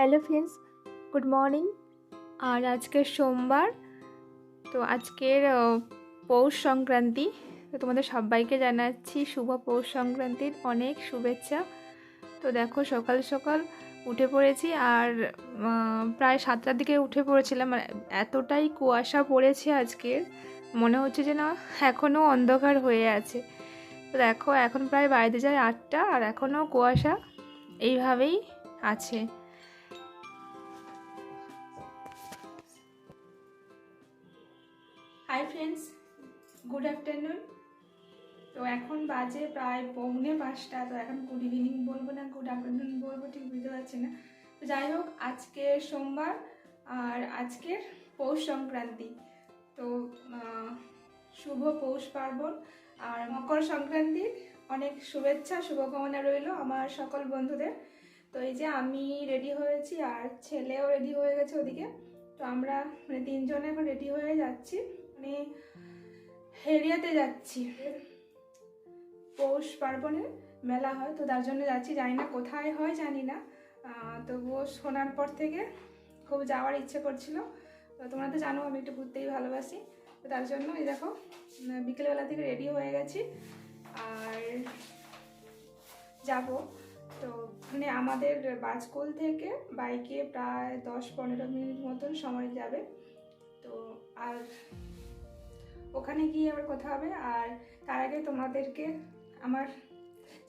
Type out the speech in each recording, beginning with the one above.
Hello friends, good morning. আর আজকে সোমবার, তো আজকের পৌষ সংক্রান্তি। তো তোমাদের সবাইকে জানাচ্ছি শুভ পৌষ সংক্রান্তির অনেক শুভেচ্ছা। তো দেখো সকাল সকাল উঠে পড়েছি আর প্রায় সাতটার দিকে উঠে পড়েছিলাম। আর এতটাই কুয়াশা পড়েছে আজকের মনে হচ্ছে যে না এখনও অন্ধকার হয়ে আছে। তো দেখো এখন প্রায় বাড়িতে যায় আটটা আর এখনও কুয়াশা এইভাবেই আছে। হাই ফ্রেন্ডস গুড আফটারনুন তো এখন বাজে প্রায় পৌনে পাঁচটা, তো এখন গুড ইভিনিং বলব না গুড আফটারনুন বলব, ঠিক বুঝতে পারছি না। তো যাই হোক, আজকে সোমবার আর আজকের পৌষ সংক্রান্তি। তো শুভ পৌষ পার্বণ আর মকর সংক্রান্তির অনেক শুভেচ্ছা, শুভকামনা রইল আমার সকল বন্ধুদের। তো এই যে আমি রেডি হয়েছি আর ছেলেও রেডি হয়ে গেছে ওদিকে। তো আমরা মানে তিনজন এখন রেডি হয়ে যাচ্ছি। মানে হেরিয়াতে যাচ্ছি। পৌষ পার্বণে মেলা হয়, তো তার জন্য যাচ্ছি। জানি না কোথায় হয়, জানি না। তবুও শোনার পর থেকে খুব যাওয়ার ইচ্ছে করছিল। তো তোমরা তো জানো, আমি একটু ঘুরতেই ভালোবাসি। তো তার জন্য এই দেখো বিকেলবেলা থেকে রেডি হয়ে গেছি। আর যাব। তো মানে আমাদের বাজকুল থেকে বাইকে প্রায় দশ পনেরো মিনিট মতন সময় যাবে। তো আর ওখানে গিয়ে আবার কথা হবে। আর তার আগে তোমাদেরকে আমার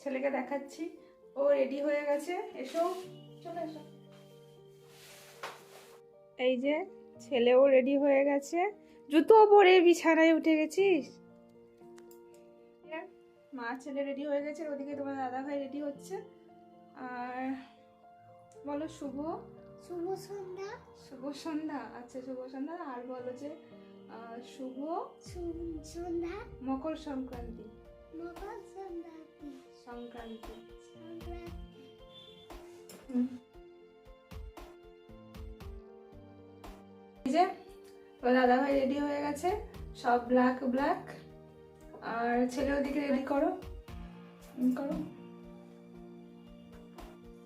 ছেলেকে দেখাচ্ছি। ও রেডি হয়ে গেছে। এসো। চলে এসো। এই যে ছেলেও রেডি হয়ে গেছে। জুতো পরে বিছানায় উঠে গেছিস? মা ছেলে রেডি হয়ে গেছে। ওদিকে তোমার দাদা ভাই রেডি হচ্ছে। আর বলো শুভ। শুভ সন্ধ্যা। শুভ সন্ধ্যা আচ্ছা শুভ সন্ধ্যা। আর বলো যে শুভ সন্ধ্যা। মকর সংক্রান্তি। মকর সংক্রান্তি। সংক্রান্তি। যে দাদা ভাই রেডি হয়ে গেছে সব ব্ল্যাক ব্ল্যাক আর ছেলে ওদিকে রেডি করো। করো।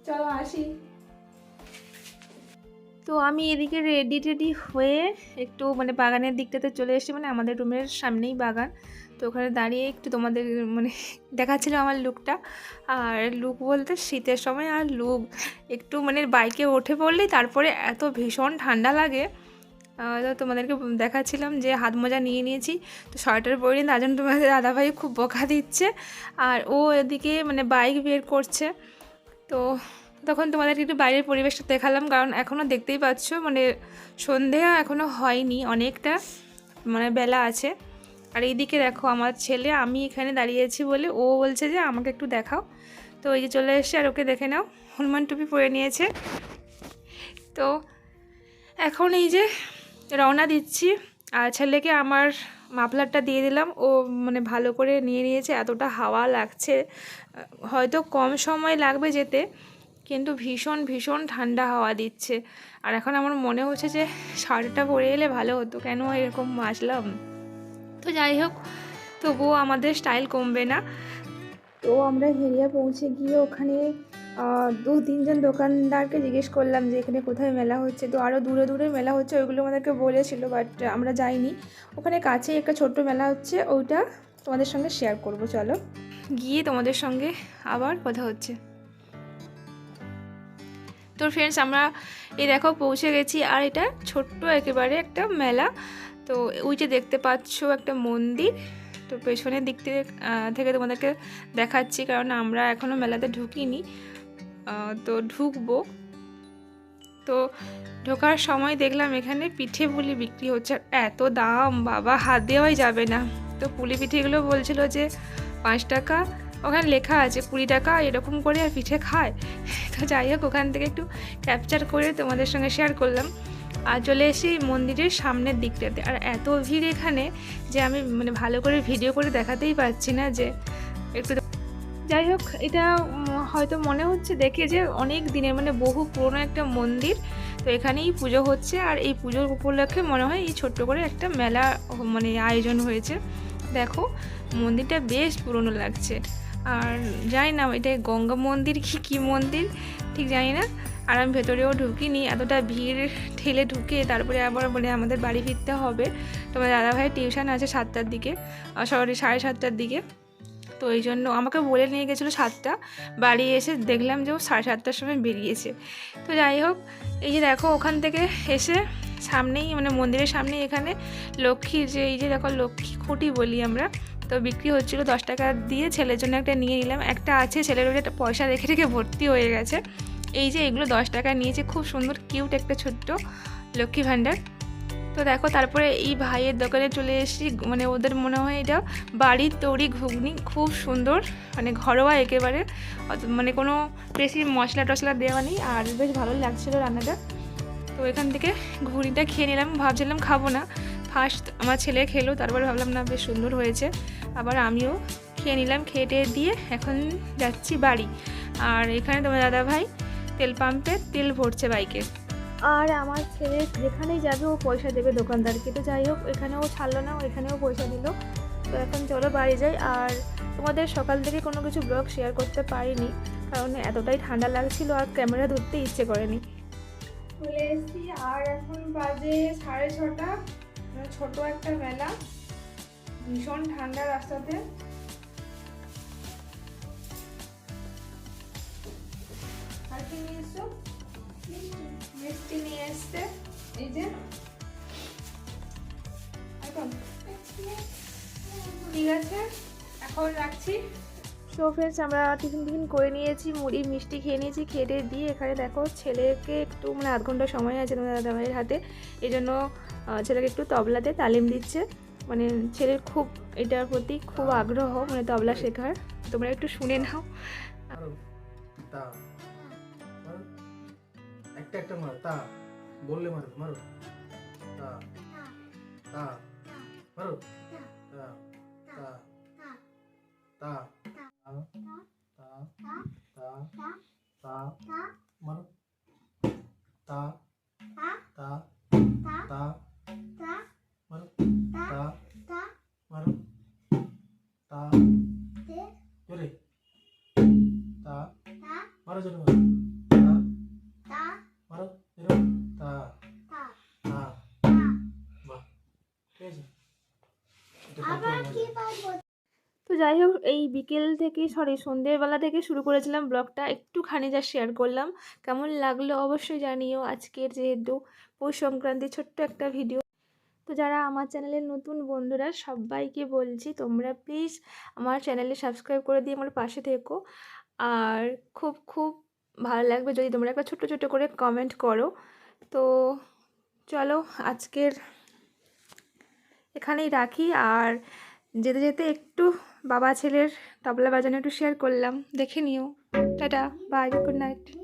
চলো আসি। তো আমি এদিকে রেডি টেডি হয়ে একটু মানে বাগানের দিকটাতে চলে এসেছি মানে আমাদের রুমের সামনেই বাগান। তো ওখানে দাঁড়িয়ে একটু তোমাদের মানে দেখাচ্ছিল আমার লুকটা আর লুক বলতে শীতের সময় আর লুক একটু মানে বাইকে উঠে পড়লেই তারপরে এত ভীষণ ঠান্ডা লাগে। তো তোমাদেরকে দেখাচ্ছিলাম যে হাত মোজা নিয়ে নিয়েছি, তো সোয়েটার পরে তার জন্য তোমাদের দাদাভাই খুব বকা দিচ্ছে। আর ও এদিকে মানে বাইক বের করছে। তো তখন তোমাদেরকে একটু বাইরের পরিবেশটা দেখালাম, কারণ এখনও দেখতেই পাচ্ছ মানে সন্ধে এখনও হয়নি অনেকটা মানে বেলা আছে। আর এইদিকে দেখো, আমার ছেলে, আমি এখানে দাঁড়িয়েছি বলে ও বলছে যে আমাকে একটু দেখাও। তো এই যে চলে এসে আর ওকে দেখে নাও, হনুমান টুপি পরে নিয়েছে। তো এখন এই যে রওনা দিচ্ছি, আর ছেলেকে আমার মাফলারটা দিয়ে দিলাম। ও মানে ভালো করে নিয়ে নিয়েছে, এতটা হাওয়া লাগছে। হয়তো কম সময় লাগবে যেতে, কিন্তু ভীষণ ভীষণ ঠান্ডা হাওয়া দিচ্ছে। আর এখন আমার মনে হচ্ছে যে শার্টটা পরে এলে ভালো হতো, কেন এরকম আসলাম তো যাই হোক, তবুও আমাদের স্টাইল কমবে না। তো আমরা হেরিয়া পৌঁছে গিয়ে ওখানে দু তিনজন দোকানদারকে জিজ্ঞেস করলাম যে এখানে কোথায় মেলা হচ্ছে। তো আরও দূরে দূরে মেলা হচ্ছে, ওইগুলো আমাদেরকে বলেছিল বাট আমরা যাইনি। ওখানে কাছেই একটা ছোট্ট মেলা হচ্ছে, ওইটা তোমাদের সঙ্গে শেয়ার করব, চলো। গিয়ে তোমাদের সঙ্গে আবার কথা হচ্ছে। তো ফ্রেন্ডস আমরা এই দেখো পৌঁছে গেছি, আর এটা ছোট্ট একেবারে একটা মেলা। তো ওই যে দেখতে পাচ্ছ একটা মন্দির, তো পেছনের দিক থেকে তোমাদেরকে দেখাচ্ছি, কারণ আমরা এখনও মেলাতে ঢুকিনি। তো ঢুকবো। তো ঢোকার সময় দেখলাম এখানে পিঠে পুলি বিক্রি হচ্ছে। এত দাম, বাবা, হাত দেওয়াই যাবে না। তো পুলি পিঠেগুলো বলছিল যে পাঁচ টাকা, ওখানে লেখা আছে কুড়ি টাকা, এরকম করে আর পিঠে খায়। তো যাই হোক, ওখান থেকে একটু ক্যাপচার করে তোমাদের সঙ্গে শেয়ার করলাম। আর চলে এসে মন্দিরের সামনের দিকটাতে। আর এত ভিড় এখানে যে আমি মানে ভালো করে ভিডিও করে দেখাতেই পারছি না যে একটু যাই হোক, এটা হয়তো মনে হচ্ছে দেখে যে অনেক দিনের মানে বহু পুরনো একটা মন্দির। তো এখানেই পুজো হচ্ছে আর এই পুজোর উপলক্ষে মনে হয় এই ছোট্ট করে একটা মেলা মানে আয়োজন হয়েছে। দেখো, মন্দিরটা বেশ পুরনো লাগছে। আর জানি না, এটা গঙ্গা মন্দির কি, কী মন্দির? ঠিক জানি না। আর আমি ভেতরেও ঢুকিনি, এতটা ভিড় ঠেলে ঢুকে তারপরে আবার মানে আমাদের বাড়ি ফিরতে হবে। তোমার দাদাভাই টিউশন আছে সাতটার দিকে সরি, সাড়ে সাতটার দিকে। তো এই জন্য আমাকে বলে নিয়ে গেছিল সাতটা। বাড়ি এসে দেখলাম যে ও সাড়ে সাতটার সময় বেরিয়েছে। তো যাই হোক, এই যে দেখো ওখান থেকে এসে সামনেই মানে মন্দিরের সামনেই এখানে লক্ষ্মীর যে এই যে দেখো লক্ষ্মী খুঁটি বলি আমরা, তো বিক্রি হচ্ছিল দশ টাকা দিয়ে ছেলের জন্য একটা নিয়ে নিলাম। একটা আছে, ছেলের ওই একটা পয়সা রেখে রেখে ভর্তি হয়ে গেছে। এই যে এগুলো দশ টাকা নিয়েছে, খুব সুন্দর কিউট একটা ছোট্ট লক্ষ্মী ভাণ্ডার। তো দেখো, তারপরে এই ভাইয়ের দোকানে চলে এসেছি। মানে ওদের মনে হয় এটা বাড়ির তৈরি ঘুগনি। খুব সুন্দর মানে ঘরোয়া একেবারে। মানে কোনো বেশি মশলা টশলা দেওয়া নেই। আর বেশ ভালো লাগছিল রান্নাটা। তো এখান থেকে ঘুগনিটা খেয়ে নিলাম। ভাবছিলাম খাব না। ফার্স্ট আমার ছেলে খেলো, তারপরে ভাবলাম, না, বেশ সুন্দর হয়েছে। আবার আমিও খেয়ে নিলাম, খেয়ে টেয়ে দিয়ে এখন যাচ্ছি বাড়ি। আর এখানে তোমার দাদা ভাই তেল পাম্পে তেল ভরছে বাইকে। আর আমার ছেলে যেখানেই যাবে, ও পয়সা দেবে দোকানদারকে। তো যাই হোক, এখানেও ছাড়লো না এখানেও পয়সা দিল। তো এখন চলো বাড়ি যাই। আর তোমাদের সকাল থেকে কোনো কিছু ব্লগ শেয়ার করতে পারিনি, কারণ এতটাই ঠান্ডা লাগছিল আর ক্যামেরা ধরতে ইচ্ছে করেনি। চলে এসেছি। আর এখন বাজে সাড়ে ছটা মানে ছোট একটা মেলা ভীষণ ঠান্ডা রাস্তাতে। আর কি নিয়ে এসছো? মিষ্টি নিয়ে এসছে। এই যে। এখন। ঠিক আছে এখন রাখছি। তো ফ্রেন্ডস আমরা টিফিন টিফিন করে নিয়েছি মুড়ি মিষ্টি খেয়ে নিয়েছি টেয়ে দিয়ে এখানে দেখো ছেলেকে একটু মানে আধ ঘণ্টা সময় আছে তোমার দাদাভাইয়ের হাতে। এই জন্য ছেলেকে একটু তবলাতে তালিম দিচ্ছে। মানে ছেলের খুব এটার প্রতি খুব আগ্রহ মানে তবলা শেখার। তোমরা একটু শুনে নাও। একটা একটা মারো তা বললে মারো মারো তা তা মারো তা তা তা তা তা তা তা মারো তা তা তা মারো তা মারো তা জোরে তা মারো জোরে মারো বিকেল থেকে সরি সন্ধ্যেবেলা থেকে শুরু করেছিলাম ব্লগটা। একটুখানি যা শেয়ার করলাম। কেমন লাগল অবশ্যই জানিও আজকের যেহেতু পৌষ সংক্রান্তি ছোট্ট একটা ভিডিও তো যারা আমার চ্যানেলের নতুন বন্ধুরা, সবাইকে বলছি তোমরা প্লিজ আমার চ্যানেলে সাবস্ক্রাইব করে দিয়ে আমার পাশে থেকো। আর খুব খুব ভালো লাগবে যদি তোমরা একটা ছোট্ট ছোট্ট করে কমেন্ট করো। তো চলো আজকের এখানেই রাখি। আর যেতে যেতে একটু বাবা ছেলের তবলা বাজানো একটু শেয়ার করলাম দেখে নিও টাটা বাই গুড নাইট.